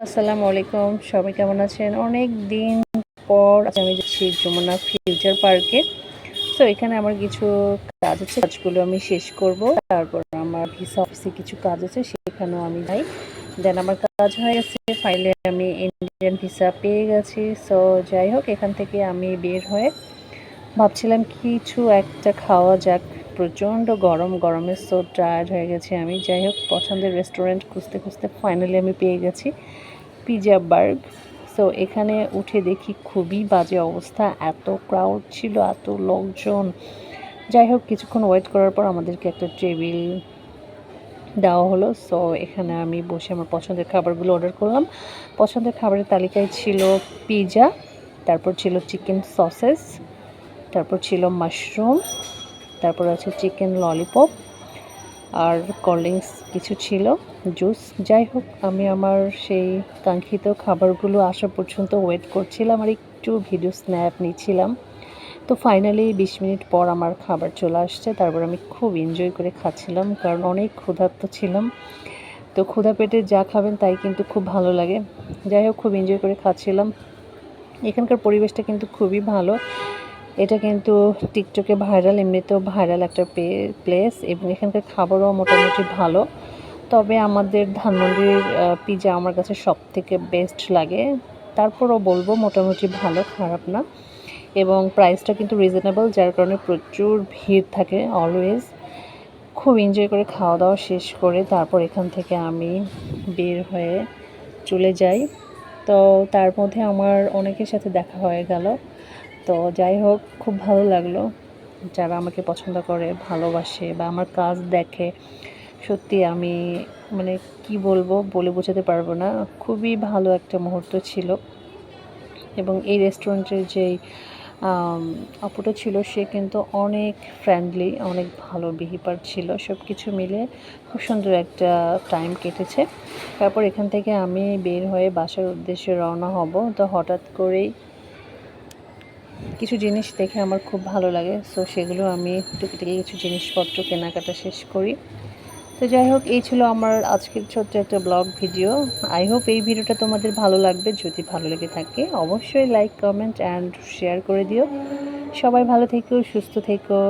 আসসালামু আলাইকুম। সবাই কেমন আছেন? অনেক দিন পর আমি যাচ্ছি যমুনা ফিউচার পার্কে। তো এখানে আমার কিছু কাজ আছে, কাজগুলো আমি শেষ করব। তারপর আমার ভিসা অফিসে কিছু কাজ আছে, সেখানেও আমি যাই। দেন আমার কাজ হয়ে গেছে ফাইলে আমি ইন্ডিয়ান ভিসা পেয়ে গেছি। সো যাই হোক, এখান থেকে আমি বের হয়ে ভাবছিলাম কিছু একটা খাওয়া যাক। প্রচণ্ড গরম, গরমে সো টায়ার্ড হয়ে গেছে আমি। যাই হোক, পছন্দের রেস্টুরেন্ট খুঁজতে খুঁজতে ফাইনালি আমি পেয়ে গেছি। পিজা বার্গ। সো এখানে উঠে দেখি খুবই বাজে অবস্থা। এত ক্রাউড ছিল, এত লোকজন। যাই হোক, কিছুক্ষণ ওয়েট করার পর আমাদেরকে একটা টেবিল দেওয়া হলো। সো এখানে আমি বসে আমার পছন্দের খাবারগুলো অর্ডার করলাম। পছন্দের খাবারের তালিকায় ছিল পিজা তারপর ছিল চিকেন সসেস তারপর ছিল মাশরুম তারপর আছে চিকেন ললিপপ আর কোল্ড ড্রিঙ্কস কিছু ছিল জুস যাই হোক, আমি আমার সেই কাঙ্ক্ষিত খাবারগুলো আসা পর্যন্ত ওয়েট করছিলাম আর একটু ভিডিও স্ন্যাপ নিচ্ছিলাম। তো ফাইনালি বিশ মিনিট পর আমার খাবার চলে আসছে, তারপর আমি খুব এনজয় করে খাচ্ছিলাম কারণ অনেক ক্ষুধার্ত ছিলাম। তো ক্ষুধা পেটে যা খাবেন তাই কিন্তু খুব ভালো লাগে। যাই হোক, খুব এনজয় করে খাচ্ছিলাম। এখানকার পরিবেশটা কিন্তু খুবই ভালো। এটা কিন্তু টিকটকে ভাইরাল, এমনিতেও ভাইরাল একটা প্লেস এবং এখানকার খাবারও মোটামুটি ভালো। তবে আমাদের ধানমন্ডির পিজা আমার কাছে সব থেকে বেস্ট লাগে। তারপরও বলব মোটামুটি ভালো, খারাপ না। এবং প্রাইসটা কিন্তু রিজনেবল যার কারণে প্রচুর ভিড় থাকে অলওয়েজ খুব এনজয় করে খাওয়া দাওয়া শেষ করে তারপর এখান থেকে আমি বের হয়ে চলে যাই। তো তার মধ্যে আমার অনেকের সাথে দেখা হয়ে গেল। তো যাই হোক, খুব ভালো লাগল। যারা আমাকে পছন্দ করে, ভালোবাসে বা আমার কাজ দেখে, সত্যি আমি মানে কি বলব, বলে বোঝাতে পারব না। খুবই ভালো একটা মুহূর্ত ছিল। এবং এই রেস্টুরেন্টের যেই আপুটা ছিল, সে কিন্তু অনেক ফ্রেন্ডলি অনেক ভালো বিহেভার ছিল। সব কিছু মিলে খুব সুন্দর একটা টাইম কেটেছে। তারপর এখান থেকে আমি বের হয়ে বাসার উদ্দেশ্যে রওনা হব। তো হঠাৎ করেই কিছু জিনিস দেখে আমার খুব ভালো লাগে। সো সেগুলো আমি টুকিটাকি কিছু জিনিসপত্র কেনাকাটা শেষ করি। তো যাই হোক, এই ছিল আমার আজকের ছোট্ট একটা ব্লগ ভিডিও। আই হোপ এই ভিডিওটা তোমাদের ভালো লাগবে। যদি ভালো লেগে থাকে, অবশ্যই লাইক কমেন্ট অ্যান্ড শেয়ার করে দিও। সবাই ভালো থেকো, সুস্থ থেকো।